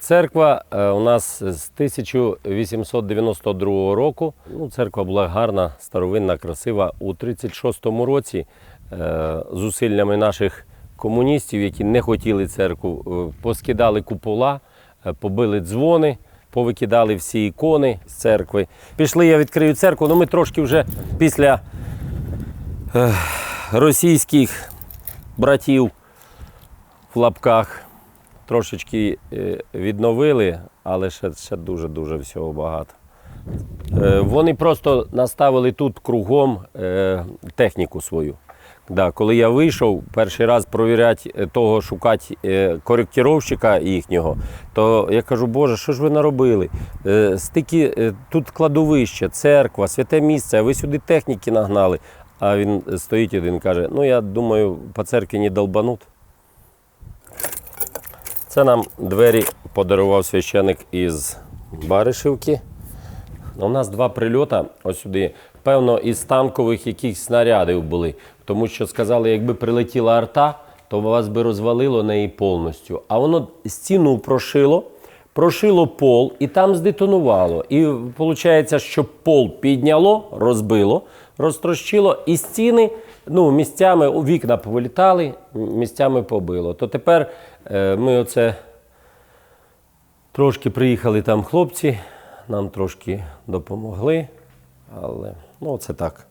Церква е, у нас з 1892 року. Ну, церква була гарна, старовинна, красива. У 36-му році е, зусиллями наших комуністів, які не хотіли церкву, е, поскидали купола, побили дзвони, повикидали всі ікони з церкви. Пішли, я відкрию церкву. Ну, ми трошки вже після російських братів в лапках трошечки е, відновили, але ще, ще дуже-дуже всього багато. Е, Вони просто наставили тут кругом е, техніку свою. Да, коли я вийшов перший раз провіряти того, шукати коректировщика їхнього, то я кажу, Боже, що ж ви наробили? Стільки тут кладовище, церква, святе місце, а ви сюди техніки нагнали. А він стоїть один каже: ну я думаю, по церкві не долбануть. Це нам двері подарував священик із Баришівки. У нас два прильоти ось сюди. Певно, із танкових якихось снарядів були. Тому що сказали, якби прилетіла арта, то вас би розвалило неї повністю. А воно стіну прошило, прошило пол і там здетонувало. І виходить, що пол підняло, розбило, розтрощило, і стіни ну, місцями у вікна повилітали, місцями побило. То тепер ми оце Трошки приїхали там хлопці, нам трошки допомогли, але ну це так.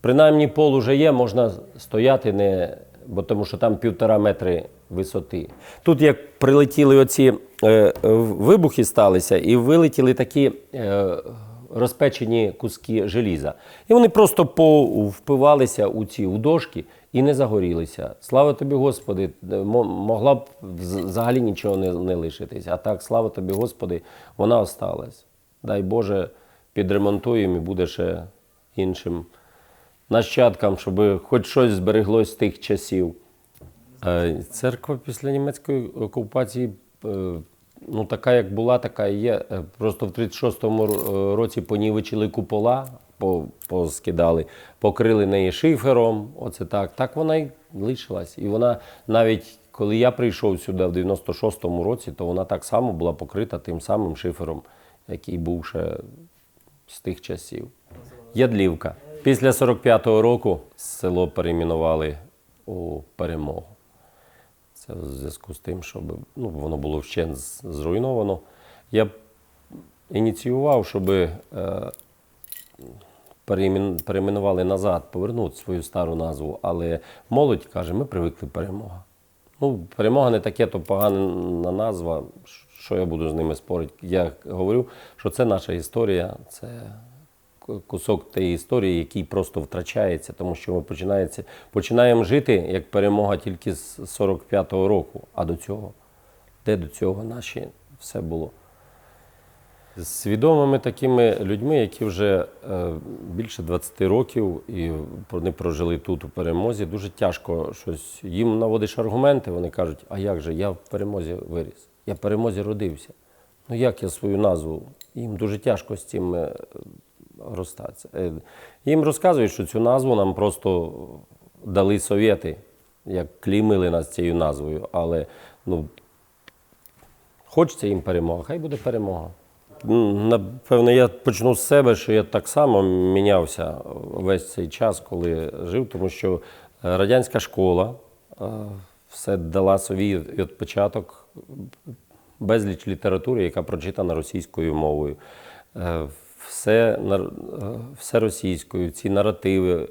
Принаймні пол уже є, можна стояти, не, бо тому що там півтора метри висоти. Тут як прилетіли оці е, е, вибухи сталися і вилетіли такі е, розпечені куски желіза. І вони просто повпивалися у ці у дошки і не загорілися. Слава тобі, Господи, могла б взагалі нічого не, не лишитись. А так, слава тобі, Господи, вона осталась. Дай Боже, підремонтуємо і буде ще іншим нащадкам, щоб хоч щось збереглось з тих часів. Е, Церква після німецької окупації, е, ну така як була, така і є. Е, Просто в 36-му році понівечили купола, по- поскидали, покрили неї шифером. Оце так. Так вона й лишилась. І вона навіть коли я прийшов сюди в 96-му році, то вона так само була покрита тим самим шифером, який був ще з тих часів. Ядлівка. Після 45-го року село перейменували у перемогу. Це в зв'язку з тим, щоб ну, воно було вщент зруйновано. Я ініціював, щоб е, перейменували назад, повернути свою стару назву, але молодь каже, ми привикли перемога. Ну, перемога не таке, то погана назва. Що я буду з ними спорити? Я говорю, що це наша історія, це кусок тієї історії, який просто втрачається, тому що ми починається, починаємо жити як перемога тільки з 45-го року. А до цього, де до цього наші все було? З свідомими такими людьми, які вже е, більше 20 років і вони прожили тут у перемозі, дуже тяжко щось. Їм наводиш аргументи, вони кажуть, а як же, я в перемозі виріс, я в перемозі родився. Ну як я свою назву? Їм дуже тяжко з цим е, розстатися. Е, Їм розказують, що цю назву нам просто дали совєти, як клеймили нас цією назвою. Але ну, Хочеться їм перемога, хай буде перемога. Напевно, я почну з себе, що я так само мінявся весь цей час, коли жив, тому що е, радянська школа е, все дала свій відпочаток, безліч літератури, яка прочитана російською мовою. Е, Все, все російською, ці наративи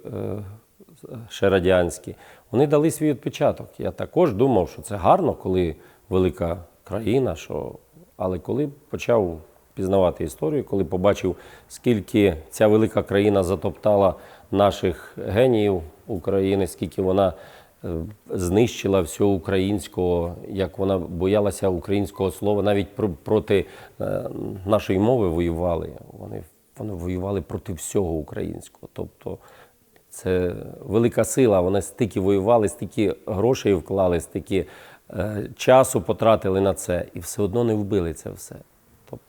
ще радянські, вони дали свій відпечаток. Я також думав, що це гарно, коли велика країна, що... але коли почав пізнавати історію, коли побачив, скільки ця велика країна затоптала наших геніїв України, скільки вона е, знищила всього українського, як вона боялася українського слова, навіть про- проти е, нашої мови воювали. Вони, вони воювали проти всього українського. Тобто це велика сила. Вони стільки воювали, стільки грошей вклали, стільки е, часу потратили на це, і все одно не вбили це все.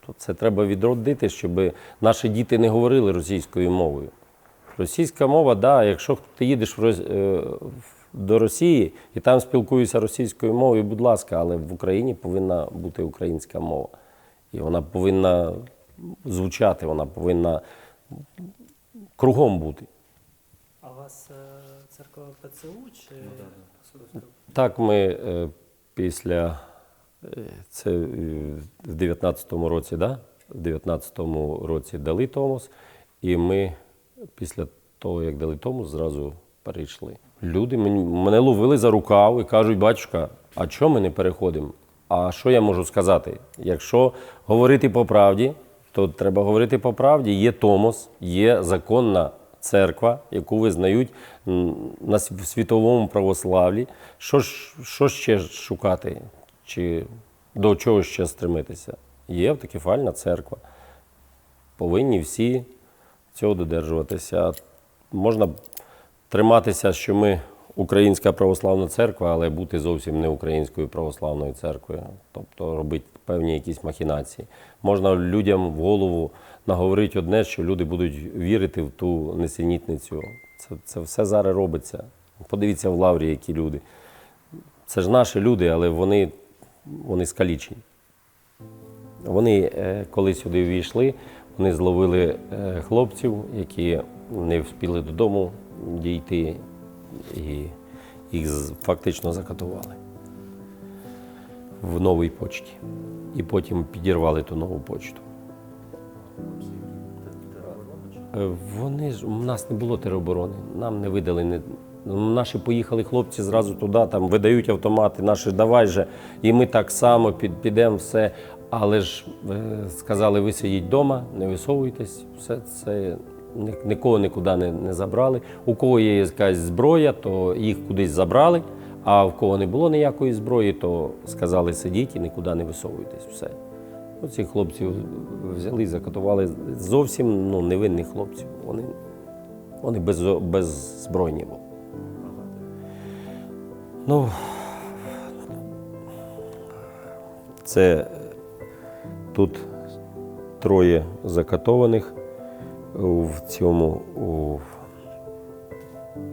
Тобто це треба відродити, щоб наші діти не говорили російською мовою. Російська мова, да, якщо ти їдеш в, Рос- е, до Росії і там спілкуюся російською мовою, будь ласка, але в Україні повинна бути українська мова. І вона повинна звучати, вона повинна кругом бути. А у вас е, церква ПЦУ чи Так, ми е, після це е, в 19-му році, да? в 19-му році дали Томос, і ми після того, як дали Томос, зразу перейшли. Люди мене ловили за рукав і кажуть, батюшка, а чого ми не переходимо? А що я можу сказати? Якщо говорити по правді, то треба говорити по правді. Є Томос, є законна церква, яку визнають на світовому православлі. Що що ще шукати? Чи до чого ще стремитися? Є автокефальна церква. Повинні всі цього додержуватися. Можна триматися, що ми українська православна церква, але бути зовсім не українською православною церквою, тобто робити певні якісь махінації. Можна людям в голову наговорити одне, що люди будуть вірити в ту несенітницю. Це, це все зараз робиться. Подивіться в лаврі, які люди. Це ж наші люди, але вони, вони скалічені. Вони, е, коли сюди ввійшли, вони зловили е, хлопців, які не встигли додому дійти, і їх фактично закатували в новій почті. І потім підірвали ту нову почту. Е, Вони ж у нас не було тероборони, нам не видали. Не, наші поїхали хлопці зразу туди, там видають автомати, наші давай же. І ми так само під, підемо все. Але ж сказали, ви сидіть вдома, не висовуйтесь, все це нікого нікуди не, не забрали. У кого є якась зброя, то їх кудись забрали. А в кого не було ніякої зброї, то сказали сидіть і нікуди не висовуйтесь. Все. Оці хлопців взяли закатували зовсім ну, невинних хлопців. Вони, вони без, беззбройні були. Ну, це тут троє закатованих в цьому. У,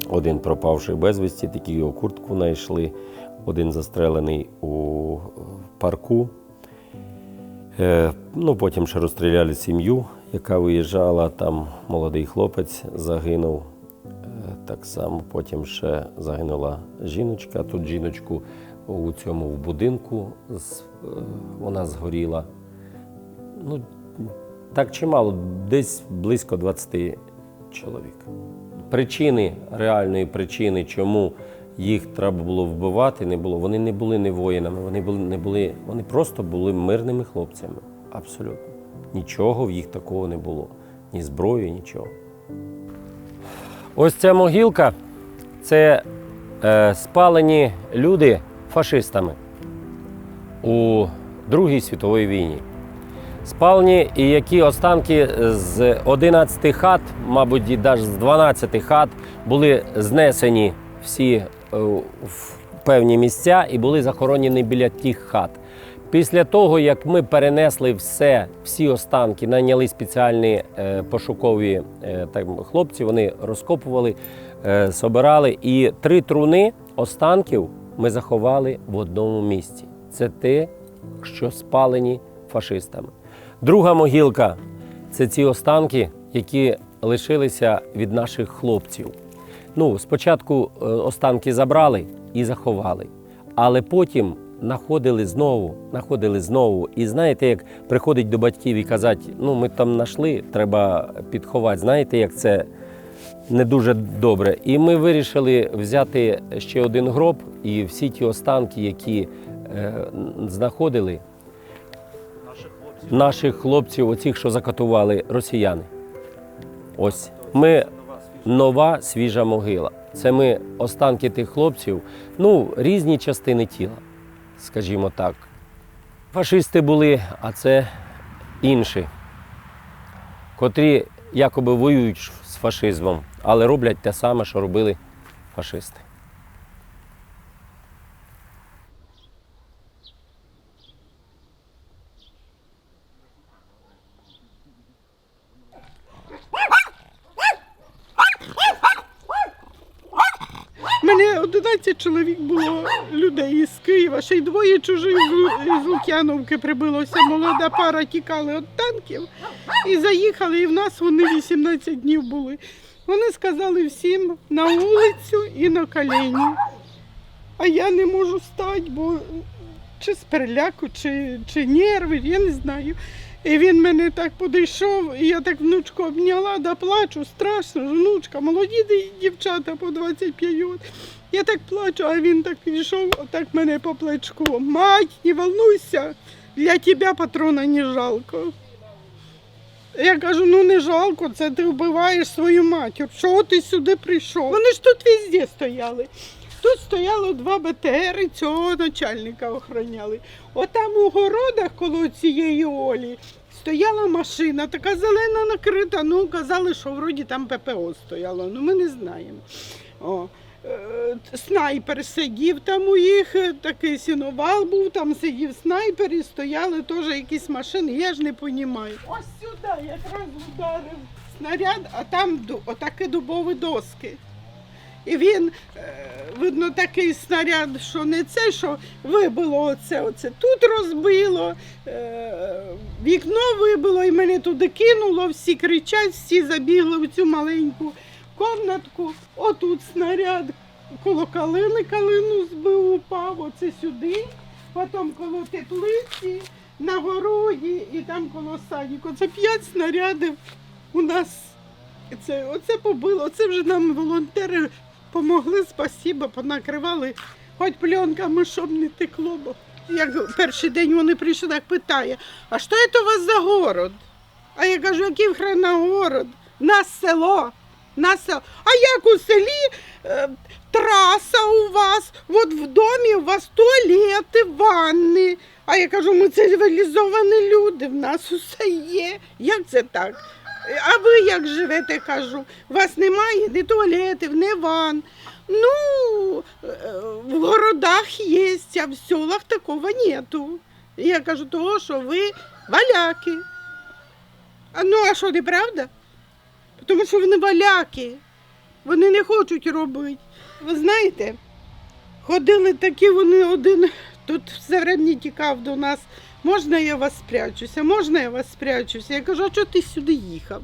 один пропавший безвісті, такі його куртку знайшли, один застрелений у парку. Е, ну, потім ще розстріляли сім'ю, яка виїжджала. Там молодий хлопець загинув. Так само потім ще загинула жіночка. Тут жіночку у цьому в будинку е, вона згоріла. Ну, так чимало, десь близько 20 чоловік. Причини, реальної причини, чому їх треба було вбивати, не було. Вони не були не воїнами, вони були не були, вони просто були мирними хлопцями. Абсолютно. Нічого в їх такого не було. Ні зброї, нічого. Ось ця могилка це е, спалені люди фашистами у Другій світовій війні. Спалені і які останки з 11 хат, мабуть, навіть з 12 хат були знесені всі е, в певні місця і були захоронені біля тих хат. Після того, як ми перенесли все, всі останки, найняли спеціальні е, пошукові е, так, хлопці, вони розкопували, е, собирали. І три труни останків ми заховали в одному місці. Це те, що спалені фашистами. Друга могилка це ці останки, які лишилися від наших хлопців. Ну, спочатку е, останки забрали і заховали, але потім знаходили знову, знаходили знову. І знаєте, як приходить до батьків і казати, ну ми там знайшли, треба підховати. Знаєте, як це не дуже добре. І ми вирішили взяти ще один гроб, і всі ті останки, які е, знаходили, наших хлопців, оцих, що закатували росіяни. Ось ми нова свіжа могила. Це ми останки тих хлопців, ну, різні частини тіла, скажімо так. Фашисти були, а це інші, котрі якоби воюють з фашизмом, але роблять те саме, що робили фашисти. Мені 11 15 чоловік було людей із Києва, ще й двоє чужих з Лук'яновки прибилося. Молода пара тікали від танків і заїхали, і в нас вони 18 днів були. Вони сказали всім на вулицю і на колені. А я не можу стати, бо чи з переляку, чи, чи нерви, я не знаю. І він мене так підійшов, і я так внучку обняла, да плачу, страшно, внучка, молоді дівчата по 25 років. Я так плачу, а він так підійшов, отак мене по плечку. Мать, не волнуйся, для тебе патрона не жалко. Я кажу, ну не жалко, це ти вбиваєш свою матір. Чого ти сюди прийшов? Вони ж тут везде стояли. Тут стояло два БТР, цього начальника охороняли. Отам у городах коло цієї Олі стояла машина, така зелена накрита. Ну, казали, що вроді там ППО стояло. Ну ми не знаємо. О. е, Снайпер сидів там у їх, е, такий сіновал був, там сидів снайпер і стояли теж якісь машини, я ж не розумію. Ось сюди якраз вдарив снаряд, а там отакі дубові доски. І він, е, видно, такий снаряд, що не це, що вибило оце, оце тут розбило, вікно вибило і мене туди кинуло, всі кричать, всі забігли в цю маленьку комнатку. Отут снаряд коло калини калину збив, упав, оце сюди, потім коло теплиці, на городі і там коло садіку. Це п'ять снарядів у нас. Це, оце побило, це вже нам волонтери помогли, спасіба, понакривали, хоч пленками, щоб не текло. Бо як перший день вони прийшли, так питає, а що це у вас за город? А я кажу, який хрена город? Нас село. Нас село. А як у селі е, траса у вас, от в домі у вас туалети, ванни. А я кажу, ми цивілізовані люди, в нас усе є. Як це так? А ви як живете, кажу, у вас немає ні туалетів, ні ванн. Ну, е, в городах є, а в селах такого нету. Я кажу, того, що ви валяки. Ну, а що, неправда? Тому що вони валяки. Вони не хочуть робити. Ви знаєте, ходили такі вони один, тут все время тікав до нас. Можна я вас спрячуся? Можна я вас спрячуся? Я кажу, а чого ти сюди їхав?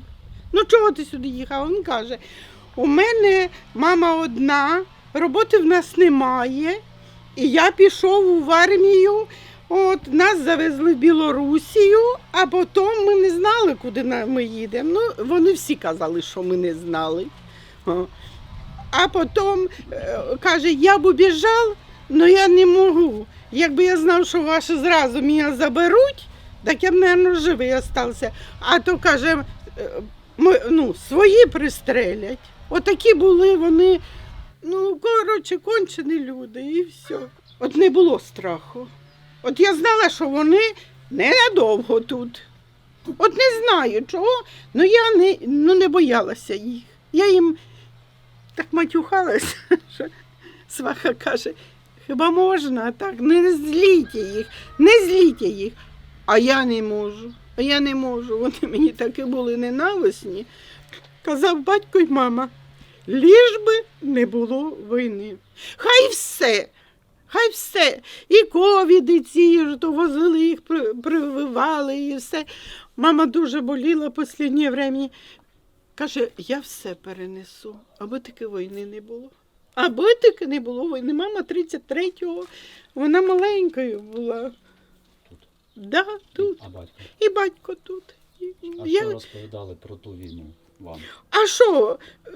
Ну чого ти сюди їхав? Він каже, у мене мама одна, роботи в нас немає, і я пішов в армію. От нас завезли в Білорусію, а потім ми не знали, куди ми їдемо. Ну, вони всі казали, що ми не знали. А потім е, каже, я б убіжав, але я не можу. Якби я знав, що ваші зразу мене заберуть, так я б, мабуть, живий остався. А то каже, е, ну, свої пристрелять. Отакі були вони, ну, коротше, кончені люди і все. От не було страху. От я знала, що вони ненадовго тут. От не знаю чого, але я не, ну, не боялася їх. Я їм так матюхалася, що сваха каже, хіба можна так? Не зліть їх, не зліть їх. А я не можу, а я не можу. Вони мені таки були ненависні. Казав батько й мама, ліж би не було війни. Хай все, хай все. І ковіди ці ж то возили їх, прививали і все. Мама дуже боліла останнє время. Каже, я все перенесу, аби таки війни не було. Аби таки не було війни. Мама 33-го, вона маленькою була. Тут. Да, тут. А батько? І батько тут. А я- що розповідали про ту війну вам? А що? е,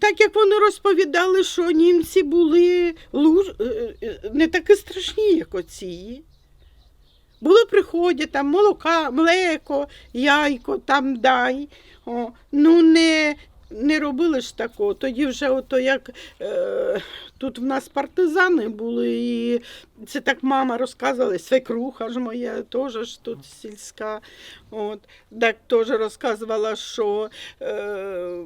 Так як вони розповідали, що німці були луж... е, е, не такі страшні, як оці. Було приходять там молока, млеко, яйко, там дай. О, ну не, не робили ж такого. Тоді вже ото як е, тут в нас партизани були, і це так мама розказувала, свекруха ж моя, теж ж тут сільська. От, так теж розказувала, що е,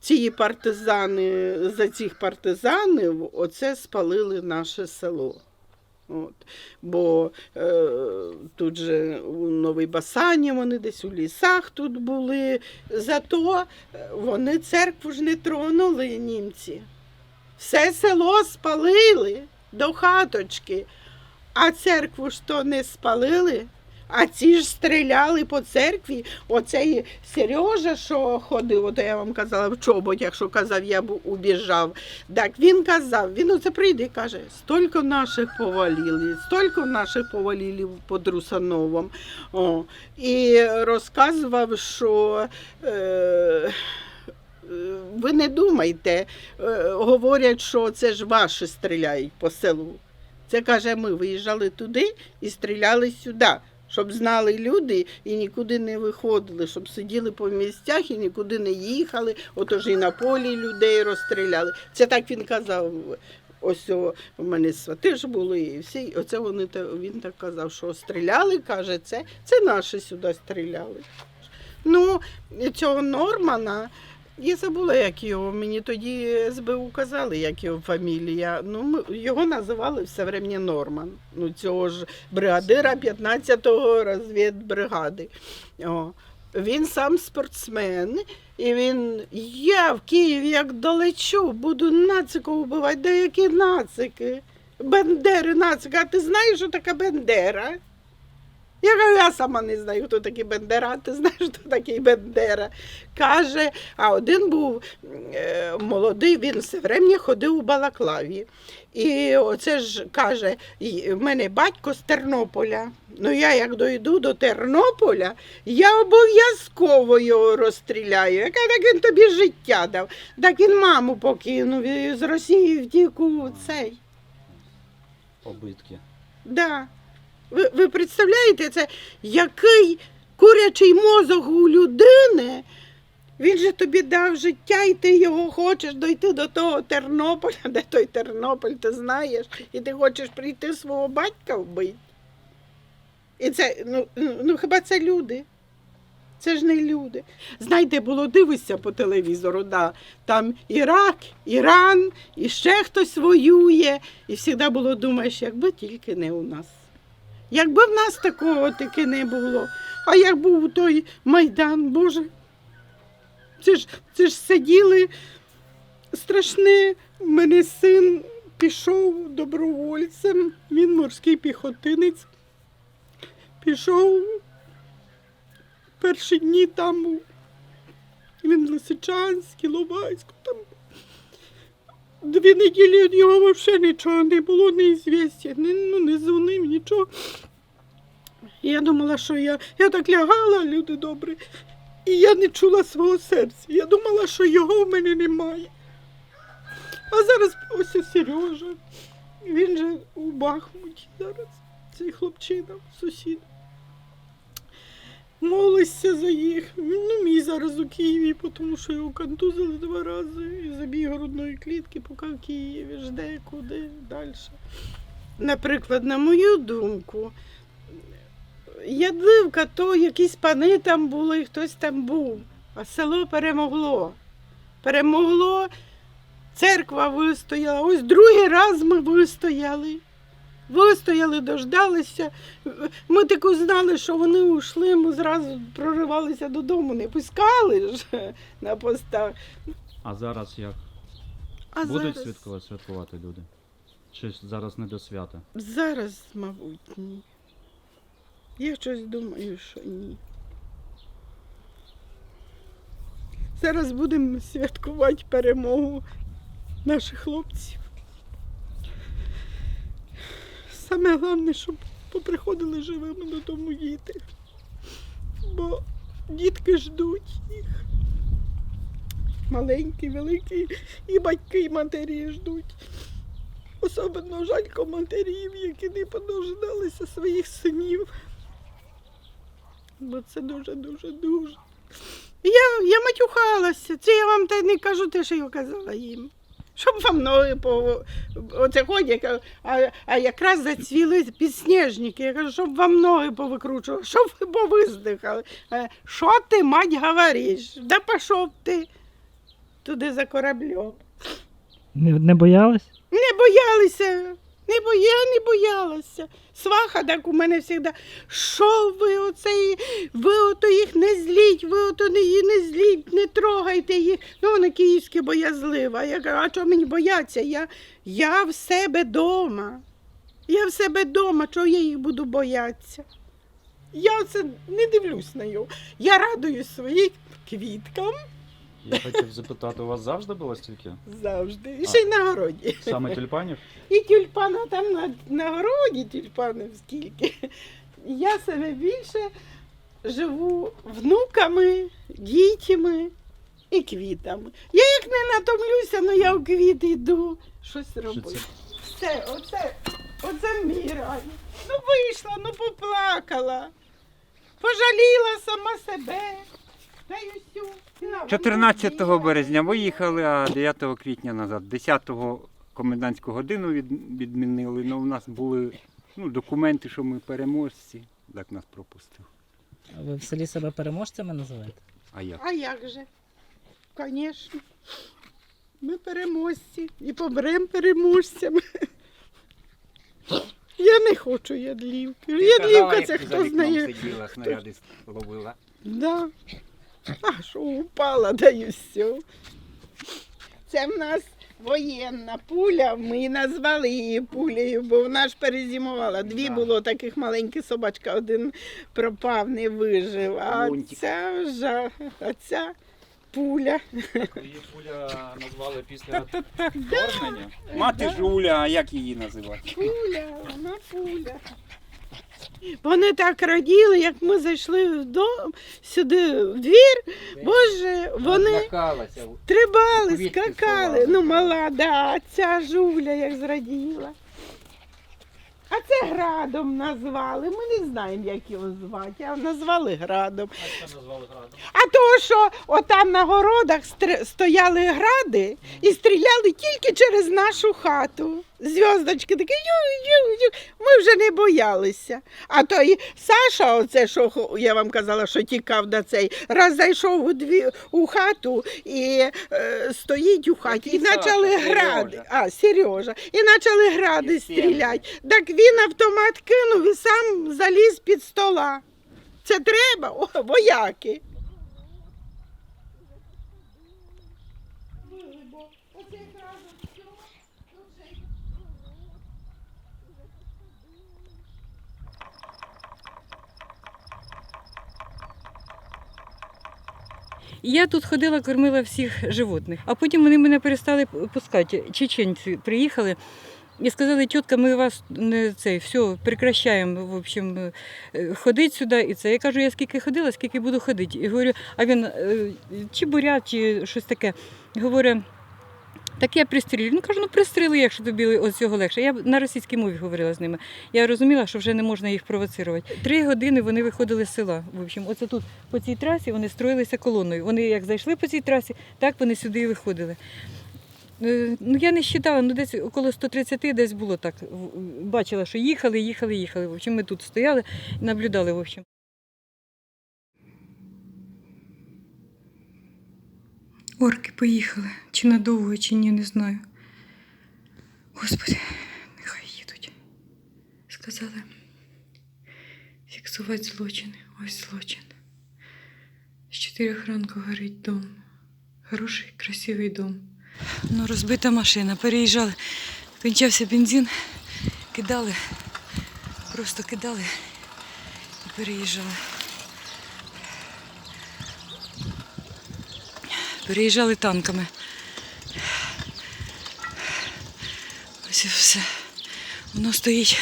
ці партизани, за цих партизанів оце спалили наше село. От. Бо е, тут же у Новій Басані вони десь у лісах тут були. Зато е, вони церкву ж не тронули німці. Все село спалили до хаточки, а церкву ж то не спалили. А ці ж стріляли по церкві. Оцей Сережа, що ходив, ото я вам казала в чоботях, що казав, я б убіжав. Так він казав, він оце прийде і каже, стільки наших повалили, стільки наших повалили під Русановом. О, і розказував, що. Е, ви не думайте, е, говорять, що це ж ваші стріляють по селу. Це каже, ми виїжджали туди і стріляли сюди, щоб знали люди і нікуди не виходили, щоб сиділи по місцях і нікуди не їхали, отож і на полі людей розстріляли. Це так він казав. Ось у мене свати ж були, і всі. Оце вони та- він так казав, що стріляли, каже, це, це наші сюди стріляли. Ну, цього Нормана, я забула, як його. Мені тоді СБУ казали, як його фамілія. Ну, ми, його називали все врем'я Норман. Ну, цього ж бригадира 15-го розвідбригади. О. Він сам спортсмен, і він, я в Києві як долечу, буду нацика вбивати. Да які нацики? Бендери, нацика. А ти знаєш, що таке Бендера? Я кажу, я сама не знаю, хто такий Бендера, а ти знаєш, хто такий Бендера. Каже, а один був е, молодий, він все врем'я ходив у Балаклаві. І оце ж каже, в мене батько з Тернополя. Ну я як дойду до Тернополя, я обов'язково його розстріляю. Яка так він тобі життя дав? Так він маму покинув і з Росії втік у цей. Побитки. Да. Ви, ви представляєте, це який курячий мозок у людини? Він же тобі дав життя, і ти його хочеш дойти до того Тернополя, де той Тернополь, ти знаєш, і ти хочеш прийти свого батька вбити. І це, ну, ну хіба це люди? Це ж не люди. Знаєте, було дивишся по телевізору, да, там Ірак, Іран, і ще хтось воює. І завжди було думаєш, якби тільки не у нас. Якби в нас такого таки не було. А як був той Майдан, Боже. Це ж, це ж сиділи страшне. У мене син пішов добровольцем, він морський піхотинець. Пішов перші дні там був. Він в Лисичанській, Лобайську там. Дві неділі від нього взагалі нічого не було, не звістя, не, ну, не дзвонив, нічого. Я думала, що я, я так лягала, люди добрі, і я не чула свого серця. Я думала, що його в мене немає. А зараз ось і Сережа. Він же у Бахмуті зараз, цей хлопчина, сусід. Молишся за їх. Ну, мій зараз у Києві, тому що його контузили два рази і забіг грудної клітки, поки в Києві жде, куди далі. Наприклад, на мою думку, ядливка, то якісь пани там були, хтось там був, а село перемогло. Перемогло, церква вистояла. Ось другий раз ми вистояли. Вистояли, дождалися. Ми таку знали, що вони ушли, ми зразу проривалися додому, не пускали ж на постах. А зараз як? А Будуть зараз, святкувати, святкувати люди? Чи зараз не до свята? зараз, мабуть, ні. Я щось думаю, що ні. Зараз будемо святкувати перемогу наших хлопців. Саме головне, щоб поприходили живими додому діти. Бо дітки ждуть їх. Маленькі, великі, і батьки, і матері ждуть. Особливо жалько матерів, які не подождалися своїх синів. Бо це дуже-дуже дуже. Я, я матюхалася. Це я вам та не кажу те, що я казала їм. Щоб вам ноги по оце ходять, а, а якраз зацвіли підсніжники. Я кажу, щоб вам ноги повикручували, щоб ви повиздихали. Е, Що ти, мать, говориш? Да пішов ти туди за кораблем. Не, не боялись? Не боялися. Не бо я не боялася. Сваха так у мене завжди. Що ви оцей, ви ото їх не зліть, ви ото її не зліть, не не трогайте їх. Ну, вона київське боязлива. Я кажу, а чого мені бояться? Я, я в себе вдома. Я в себе вдома, чого я їх буду боятися? Я це не дивлюсь на його. Я радуюсь своїм квіткам Я хотів запитати, у вас завжди було стільки? завжди. І ще й на городі. Саме тюльпанів? І тюльпана там на, на городі тюльпанів скільки. Я себе більше живу внуками, дітьми і квітами. Я як не натомлюся, але я в квіти йду щось Що робити. Все, оце, оце мій рай. Ну вийшла, ну поплакала. Пожаліла сама себе. Та й усю. На, 14 березня виїхали, а 9 квітня назад. 10-го комендантську годину відмінили. Ну, у нас були ну, документи, що ми переможці. Так нас пропустив. А ви в селі себе переможцями називаєте? А як? А як же? Звісно. Ми переможці і помремо переможцями. Я не хочу ядлівки. Ядлівка це хто знає. сиділа, снаряди ловила. Да. А що упала, да і все. Це в нас воєнна пуля, ми назвали її пулею, бо вона ж перезимувала. Дві Да. було таких маленьких собачка, один пропав, не вижив. А Лунтик. ця жа, а ця пуля. Її пуля назвали після вторгнення. Мати Жуля, а як її називати? Пуля, вона пуля. Вони так раділи, як ми зайшли в дом, сюди в двір. Боже, вони Злякалася. стрибали, Квітки скакали. сховали. Ну, мала, да, ця жуля як зраділа. А це градом назвали. Ми не знаємо, як його звати, а назвали градом. А що назвали градом? А то, що отам на городах стояли гради і стріляли тільки через нашу хату. Зв'язочки такі ю-ю-ю. Ми вже не боялися. А той Саша, оце, що я вам казала, що тікав до цей, раз зайшов у, дві, у хату і е, стоїть у хаті. І почали гради. А, Сережа. І почали гради стріляти. Так він автомат кинув і сам заліз під стола. Це треба, О, вояки. Я тут ходила, кормила всіх животних. А потім вони мене перестали пускати. Чеченці приїхали і сказали, тітка, ми вас не цей, все, прекращаємо в общем, е, ходити сюди. І це. Я кажу, я скільки ходила, скільки буду ходити. І говорю, а він е, чи бурят, чи щось таке. Говорю, так я пристрілю. Ну кажу, ну пристріли, якщо тобі от цього легше. Я на російській мові говорила з ними. Я розуміла, що вже не можна їх провоцирувати. Три години вони виходили з села. В общем, оце тут по цій трасі вони строїлися колоною. Вони як зайшли по цій трасі, так вони сюди і виходили. Е, Ну, я не вважала, ну десь около 130 десь було так. Бачила, що їхали, їхали, їхали. В общем, ми тут стояли і наблюдали. В общем. Орки поїхали. Чи надовго, чи ні, не знаю. Господи, нехай їдуть. Сказали фіксувати злочини. Ось злочин. З чотирьох ранку горить дом. Хороший, красивий дом. Ну, розбита машина. Переїжджали. Кончався бензин. Кидали. Просто кидали і переїжджали. Переїжджали танками. Ось і все. Воно стоїть.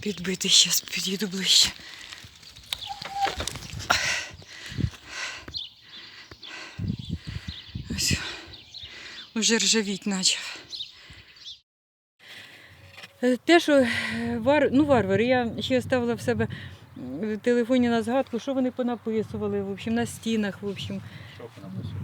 Підбитий. Зараз під'їду ближче. Ось. Уже ржавіть почав. Е, Те, що е, вар... ну, варвари, я ще ставила в себе в телефоні на згадку, що вони понаписували, в общем, на стінах, в общем. Що ви написали?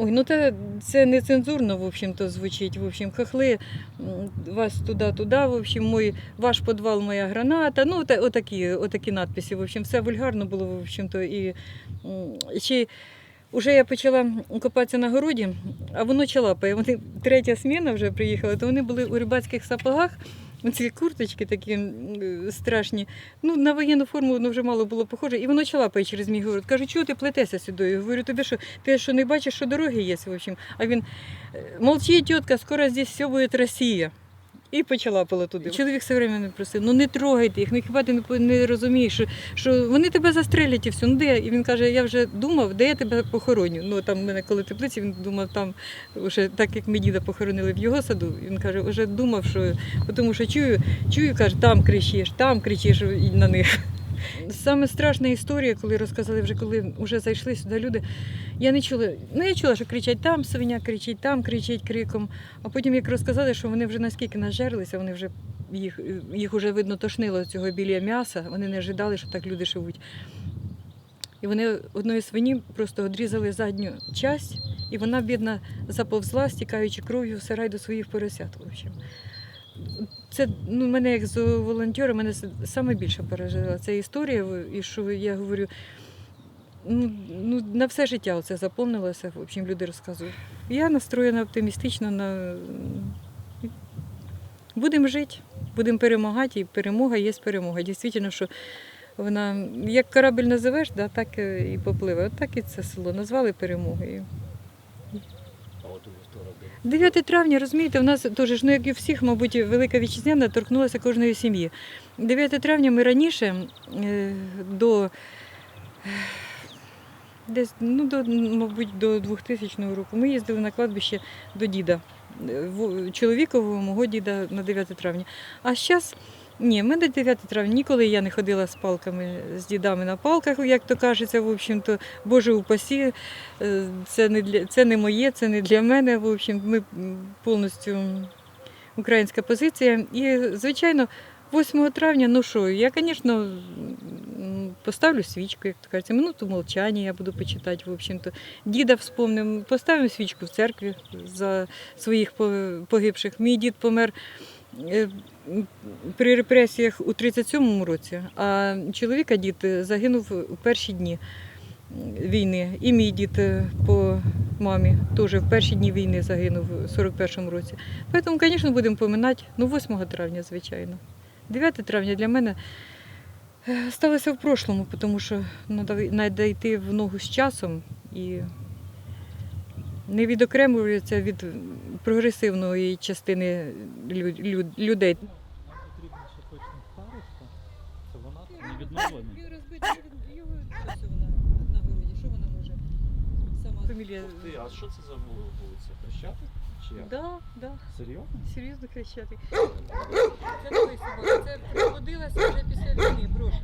Ой, ну це, це не цензурно, в общем-то, звучить. В общем, хохли м, вас туди-туди, в общем, мой, ваш підвал, моя граната. Ну, та, отакі, отакі надписи. В общем, все вульгарно було, в общем-то. І ще Уже я почала копатися на городі, а воно чалапає. Вони третя сміна вже приїхала, то вони були у рибацьких сапогах Ці курточки такі е, страшні. Ну, на воєнну форму воно вже мало було похоже. І воно чалапає через мій город. Кажу, чого ти плетешся сюди? Я говорю, тобі що, ти що не бачиш, що дороги є, в общем. А він, «Е, молчи, тітка, скоро здесь все буде Росія. І почала пила туди. Чоловік все время не просив, ну не трогайте їх, ну хіба ти не, не розумієш, що, що вони тебе застрелять і все. Ну де? І він каже, я вже думав, де я тебе похороню. Ну там в мене коли теплиці, він думав там, вже так як ми діда похоронили в його саду, він каже, вже думав, що тому що чую, чую, каже, там кричиш, там кричиш на них. Саме страшна історія, коли розказали, вже коли вже зайшли сюди люди. Я не чула. Ну я чула, що кричать там, свиня кричить, там кричить криком. А потім як розказали, що вони вже наскільки нажерлися, вони вже їх, їх вже видно тошнило цього біля м'яса. Вони не ожидали, що так люди живуть. І вони одної свині просто одрізали задню часть, і вона, бідна, заповзла, стікаючи кров'ю в сарай до своїх поросят. В общем. Це ну, мене як зооволонтера, мене с- саме більше пережила ця історія, і що я говорю, ну, ну, на все життя це заповнилося, в общем, люди розказують. Я настроєна оптимістично на будемо жити, будемо перемагати, і перемога є перемога. Дійсно, що вона, як корабель називеш, да, так е, і попливе. От так і це село назвали перемогою. 9 травня, розумієте, у нас теж, ну як і всіх, мабуть, велика вітчизняна торкнулася кожної сім'ї. 9 травня ми раніше е, до е, десь, ну, до, мабуть, до 2000 року ми їздили на кладбище до діда. е, Чоловікового, мого діда на 9 травня. А зараз ні, ми на 9 травня ніколи я не ходила з палками, з дідами на палках, як то кажеться, в общем-то, Боже упасі, е, це не, для, це не моє, це не для мене. В общем, ми повністю українська позиція. І, звичайно, 8 травня, ну що, я, звісно, поставлю свічку, як то кажеться, минуту мовчання я буду почитати, в общем-то. Діда вспомнимо, поставимо свічку в церкві за своїх погибших. Мій дід помер е, при репресіях у 37-му році, а чоловіка дід загинув у перші дні війни. І мій дід е, по мамі теж в перші дні війни загинув у 41-му році. Тому, звісно, будемо поминати, ну, 8 травня, звичайно. 9 травня для мене е, сталося в прошлому, тому що треба йти в ногу з часом і не відокремлюється від прогресивної частини лю- лю- людей. Вона Він розбитий, Його ось вона на городі. Що вона може сама? Фамілія. а що це за вулиця? Хрещатик? Чи як? Да, да, Серйозно? серйозно кричати. Це новий собака. Це проводилася вже після війни, брошу.